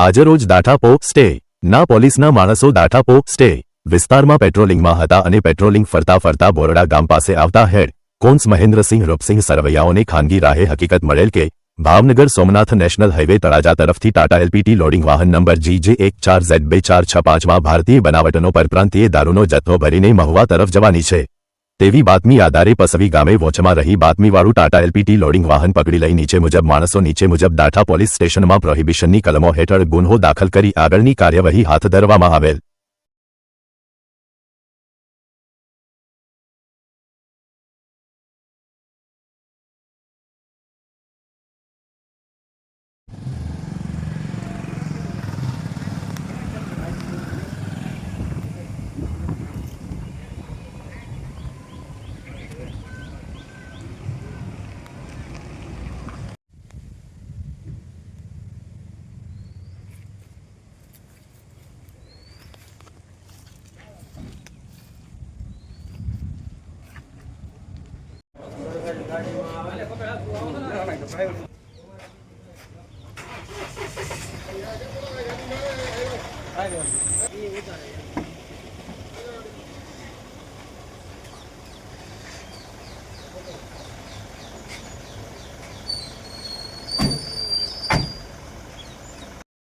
આજે રોજ દાઠાપો સ્ટે. ના પોલીસના માણસો દાઠાપો સ્ટે. વિસ્તારમાં પેટ્રોલિંગમાં હતા અને પેટ્રોલિંગ ફરતા ફરતા બોરડા ગામ પાસે આવતા હેડ. કોન્સ મહેન્દ્રસિંહ રૂપસિંહ સરવૈયાઓને ખાનગી રાહે હકીકત મળેલ કે, ભાવનગર સોમનાથ નેશનલ હાઇવે તળાજા તરફથી ટાટા એલપીટી લોડિંગ વાહન નંબર જીજે એક ચાર ઝેડ બે ચાર છ પાંચમાં ભારતીય બનાવટનો પરપ્રાંતીય દારૂનો જથ્થો ભરીને મહુવા તરફ જવાની છે. તેવી બાતમી આધારે પસવી ગામે વોચમાં રહી બાતમીવાળું ટાટા એલપીટી લોડિંગ વાહન પકડી લઈ નીચે મુજબ માણસો નીચે મુજબ દાઠા પોલીસ સ્ટેશનમાં પ્રોહિબિશનની કલમો હેઠળ ગુન્હો દાખલ કરી આગળની કાર્યવાહી હાથ ધરવામાં આવેલ. છે